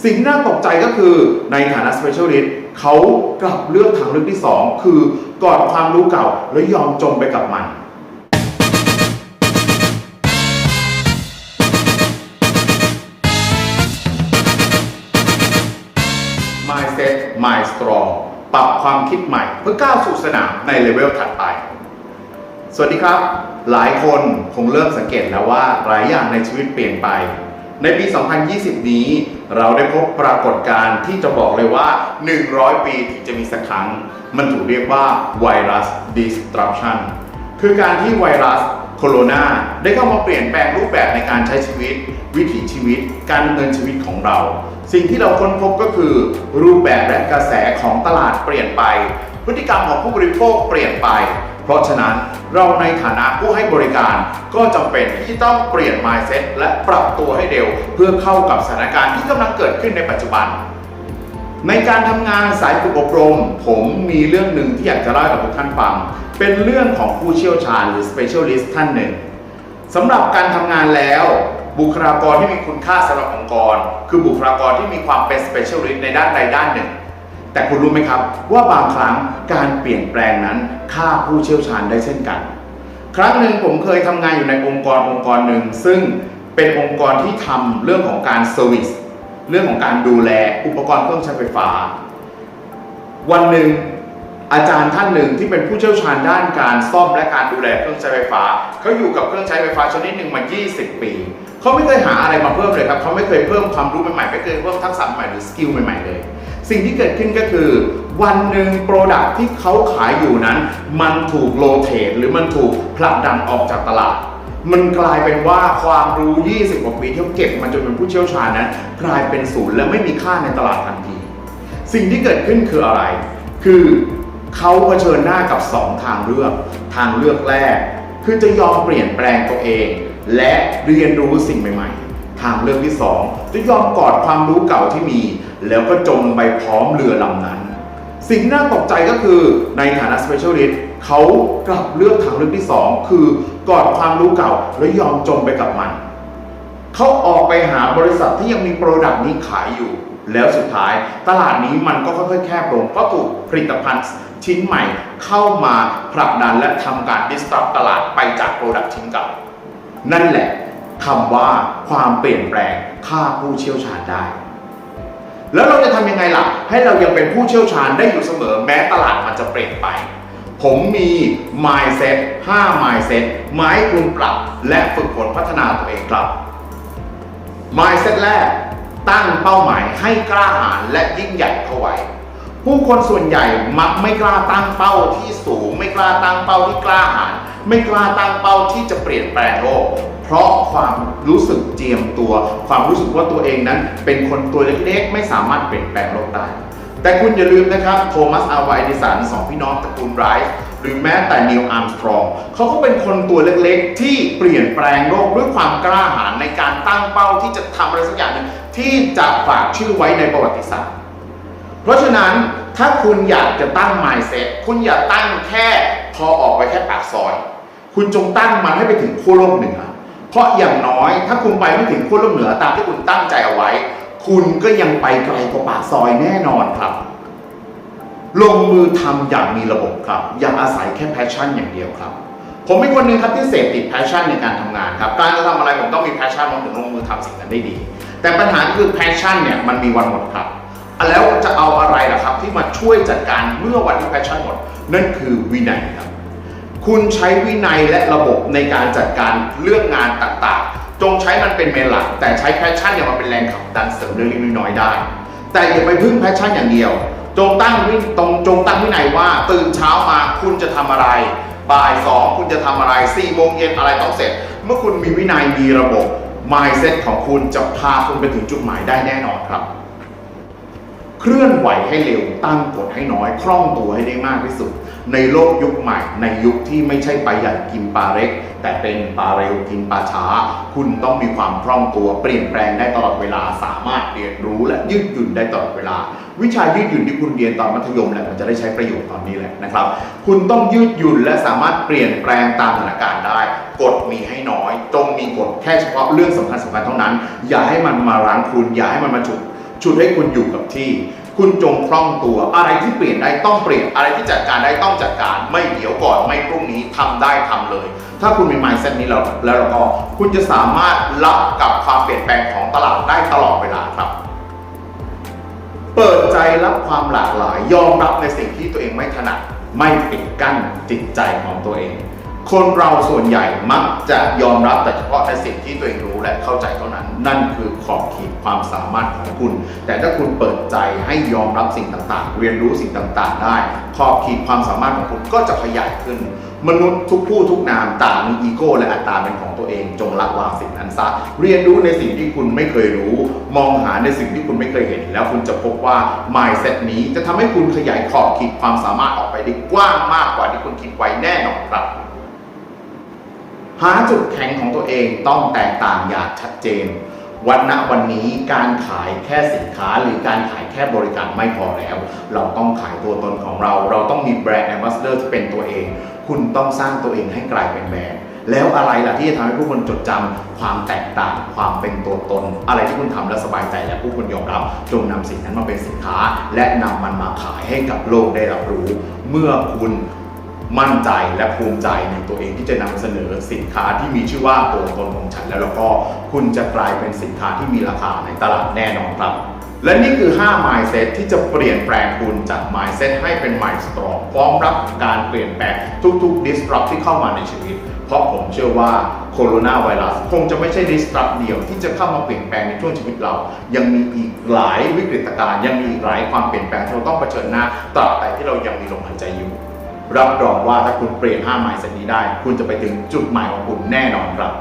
สิ่งที่น่าตกใจก็คือในฐานะ specialist เขากลับเลือกทางเลือกที่ 2 คือกอดความรู้เก่าแล้วยอมจมไปกับมัน mindset my strong ปรับความคิดใหม่เพื่อก้าวสู่สนามในเลเวลถัดไป สวัสดีครับ หลายคนคงเริ่มสังเกตแล้วว่าหลายอย่างในชีวิตเปลี่ยนไป ในปี 2020 นี้ เราได้พบปรากฏการณ์ที่จะบอกเลยว่า 100 ปีถึงจะมีสักครั้ง มันถูกเรียกว่าไวรัส disruption คือการที่ไวรัสโคโรนาได้เข้ามาเปลี่ยนแปลงรูปแบบในการใช้ชีวิต วิถีชีวิต การดำเนินชีวิตของเรา สิ่งที่เราค้นพบก็คือ รูปแบบและกระแสของตลาดเปลี่ยนไป พฤติกรรมของผู้บริโภคเปลี่ยนไป เพราะฉะนั้นเราในฐานะผู้ให้บริการก็จำเป็นที่ต้องเปลี่ยน mindset และปรับตัวให้เร็ว เพื่อเข้ากับสถานการณ์ที่กำลังเกิดขึ้นในปัจจุบัน ในการทำงานสายฝึกอบรม ผมมีเรื่องหนึ่งที่อยากจะเล่าให้กับทุกท่านฟัง เป็นเรื่องของผู้เชี่ยวชาญหรือ specialist ท่านหนึ่งสำหรับการทำงานแล้วบุคลากรที่มีคุณค่าสำหรับองค์กร คือบุคลากรที่มีความเป็น specialist ในด้านใดด้านหนึ่ง แต่คุณรู้ไหมครับ ว่าบางครั้งการเปลี่ยนแปลงนั้นค่าผู้เชี่ยวชาญได้เช่นกัน ครั้งหนึ่งผมเคยทำงานอยู่ในองค์กรองค์กรหนึ่ง ซึ่งเป็นองค์กรที่ทำเรื่องของการเซอร์วิสเรื่องของการดูแลอุปกรณ์เครื่องใช้ไฟฟ้า วันหนึ่งอาจารย์ท่านหนึ่งที่เป็นผู้เชี่ยวชาญด้านการซ่อมและการดูแลเครื่องใช้ไฟฟ้าเขาอยู่กับเครื่องใช้ไฟฟ้าชนิดหนึ่งมา 20 ปีเขาไม่เคยหาอะไรมาเพิ่มเลยครับเขาไม่เคยเพิ่มความรู้ใหม่ๆไม่เคยเพิ่มทักษะใหม่หรือสกิลใหม่ๆเลย สิ่งที่เกิดขึ้นก็คือ วันหนึ่งโปรดักที่เขาขายอยู่นั้น มันถูกโลเทตหรือมันถูกผลักดันออกจากตลาด มันกลายเป็นว่าความรู้ 20 กว่าปีที่เขาเก็บมาจนเป็นผู้เชี่ยวชาญนั้นกลายเป็นศูนย์และไม่มีค่าในตลาดทันที สิ่งที่เกิดขึ้นคืออะไร คือเขาเผชิญหน้ากับ 2 ทางเลือก ทางเลือกแรก คือจะยอมเปลี่ยนแปลงตัวเอง และเรียนรู้สิ่งใหม่ๆ ทางเลือกที่2จะยอมกอดความรู้เก่าที่มี แล้วก็จมไปพร้อมเรือลำนั้น สิ่งที่น่าตกใจก็คือในฐานะ specialist เขากลับเลือกทางเลือกที่2คือกอดความรู้เก่าและยอมจมไปกับมัน เขาออกไปหาบริษัทที่ยังมีโปรดักต์นี้ขายอยู่ แล้วสุดท้ายตลาดนี้มันก็ค่อยๆแคบลงเพราะถูกผลิตภัณฑ์ชิ้นใหม่เข้ามาผลักดันและทำการ disrupt ตลาดไปจากโปรดักต์ชิ้นเก่านั่นแหละ คำว่าความเปลี่ยนแปลงค่าผู้เชี่ยวชาญได้ แล้วเราจะทำยังไงล่ะ ให้เรายังเป็นผู้เชี่ยวชาญได้อยู่เสมอแม้ตลาดมันจะเปลี่ยนไป ผมมี mindset 5 mindset มาให้คุณปรับและฝึกฝนพัฒนาตัวเองครับ mindset แรกตั้งเป้าหมายให้กล้าหาญและยิ่งใหญ่เข้าไว้ ผู้คนส่วนใหญ่มักไม่กล้าตั้งเป้าที่สูง ไม่กล้าตั้งเป้าที่กล้าหาญ ไม่กล้าตั้งเป้าที่จะเปลี่ยนแปลงโลก เพราะความรู้สึกเจียมตัว ความรู้สึกว่าตัวเองนั้น เป็นคนตัวเล็กๆ ไม่สามารถเปลี่ยนแปลงโลกได้ แต่คุณอย่าลืมนะครับโทมัสอาวาเอดิสันสองพี่น้องตระกูลไรท์หรือแม้แต่นิวอาร์มสตรองเขาก็เป็นคนตัวเล็กๆ ที่เปลี่ยนแปลงโลกด้วยความกล้าหาญในการตั้งเป้าที่จะทำอะไรสักอย่างหนึ่งที่จะฝากชื่อไว้ในประวัติศาสตร์ เพราะฉะนั้นถ้าคุณอยากจะตั้ง mindset คุณอย่าตั้งแค่ พอออกไปแค่ปากซอย คุณจงตั้งมันให้ไปถึงขั้วโลกเหนือ เพราะอย่างน้อยถ้าคุณไปไม่ถึงขั้วโลกเหนือตามที่คุณตั้งใจเอาไว้ คุณก็ยังไปไกลกว่าปากซอยแน่นอนครับ ลงมือทำอย่างมีระบบครับ อย่าอาศัยแค่แพชชั่นอย่างเดียวครับ ผมเป็นคนหนึ่งครับที่เสพติดแพชชั่นในการทำงานครับ การจะทำอะไรผมต้องมีแพชชั่นผมถึงลงมือทำสิ่งนั้นได้ดี แต่ปัญหาคือแพชชั่นเนี่ยมันมีวันหมดครับแล้วจะเอาอะไรล่ะครับ ที่มาช่วยจัดการเมื่อวันที่แพชชั่นหมด นั่นคือวินัยครับ คุณใช้วินัยและระบบในการจัดการเรื่องงานต่างๆ จงใช้มันเป็นเมนหลัก แต่ใช้แพชชั่นเนี่ยมาเป็นแรงขับดันเสริมเล็กน้อยได้ แต่อย่าไปพึ่งแพชชั่นอย่างเดียว จงตั้งวิตรงจงตั้งวินัยว่าตื่นเช้ามาคุณจะทำอะไร บ่ายสองคุณจะทำอะไรสี่โมงเย็นอะไรต้องเสร็จ เมื่อคุณมีวินัยมีระบบ mindset ของคุณจะพาคุณไปถึงจุดหมายได้แน่นอนครับ เคลื่อนไหวให้เร็วตั้งกฎให้น้อยคล่องตัวให้ได้มากที่สุด ในโลกยุคใหม่ ในยุคที่ไม่ใช่ปลาใหญ่กินปลาเล็ก แต่เป็นปลาเร็วกินปลาช้า คุณต้องมีความคล่องตัวเปลี่ยนแปลงได้ตลอดเวลา สามารถเรียนรู้และยืดหยุ่นได้ตลอดเวลา วิชายืดหยุ่นที่คุณเรียนตอนมัธยมแหละมันจะได้ใช้ประโยชน์ตอนนี้แหละนะครับ คุณต้องยืดหยุ่นและสามารถเปลี่ยนแปลงตามสถานการณ์ได้กฎมีให้น้อยจงมีกฎแค่เฉพาะเรื่องสำคัญสำคัญเท่านั้น อย่าให้มันมารั้งคุณ อย่าให้มันมาฉุด ฉุดให้คุณอยู่กับที่ คุณจงคล่องตัว อะไรที่เปลี่ยนได้ต้องเปลี่ยน อะไรที่จัดการได้ต้องจัดการ ไม่เดี๋ยวก่อนไม่พรุ่งนี้ทำได้ทำเลย ถ้าคุณมี mindset นี้แล้วแล้วก็ คุณจะสามารถรับกับความเปลี่ยนแปลงของตลาดได้ตลอดเวลาครับ เปิดใจรับความหลากหลาย ยอมรับในสิ่งที่ตัวเองไม่ถนัด ไม่ปิดกั้นจิตใจของตัวเอง คนเราส่วนใหญ่มักจะยอมรับแต่เฉพาะในสิ่งที่ตัวเองรู้และเข้าใจเท่านั้น นั่นคือขอบเขตความสามารถของคุณ แต่ถ้าคุณเปิดใจให้ยอมรับสิ่งต่างๆ เรียนรู้สิ่งต่างๆ ได้ ขอบเขตความสามารถของคุณก็จะขยายขึ้น มนุษย์ทุกผู้ทุกนามต่างมีอีโก้และอัตตาเป็นของตัวเอง จงละวางสิ่งนั้นซะเรียนรู้ในสิ่งที่คุณไม่เคยรู้ มองหาในสิ่งที่คุณไม่เคยเห็น แล้วคุณจะพบว่า mindset นี้จะทำให้คุณขยายขอบเขตความสามารถออกไปได้กว้างมากกว่าที่คุณคิดไว้แน่นอนครับ หาจุดแข็งของตัวเองต้องแตกต่างอย่างชัดเจน วันณวันนี้การขายแค่สินค้าหรือการขายแค่บริการไม่พอแล้ว เราต้องขายตัวตนของเรา เราต้องมีแบรนด์แอมบาสเดอร์ที่เป็นตัวเอง คุณต้องสร้างตัวเองให้กลายเป็นแบรนด์แล้วอะไรล่ะที่จะทำให้ผู้คนจดจำความแตกต่าง ความเป็นตัวตน อะไรที่คุณทำแล้วสบายใจและผู้คนยอมรับจงนำสิ่งนั้นมาเป็นสินค้า และนำมันมาขายให้กับโลกได้รับรู้ เมื่อคุณ มั่นใจและภูมิใจในตัวเองที่จะนำเสนอสินค้าที่มีชื่อว่าตัวตนของฉันแล้วแล้วก็คุณจะกลายเป็นสินค้าที่มีราคาในตลาดแน่นอนครับ และนี่คือ 5 mindset ที่จะเปลี่ยนแปลงคุณจาก mindset ให้เป็น mind strong พร้อมรับการเปลี่ยนแปลงทุกๆ disrupt ที่เข้ามาในชีวิต เพราะผมเชื่อว่าโคโรนาไวรัสคงจะไม่ใช่ disrupt เดียวที่จะเข้ามาเปลี่ยนแปลงในช่วงชีวิตเรา ยังมีอีกหลายวิกฤตการณ์ยังมีอีกหลายความเปลี่ยนแปลงที่เราต้องเผชิญหน้าตราบใดที่เรายังมีลมหายใจอยู่ รับรองว่าถ้าคุณเปลี่ยน5 mindset นี้ได้ คุณจะไปถึงจุดหมายของคุณแน่นอนครับ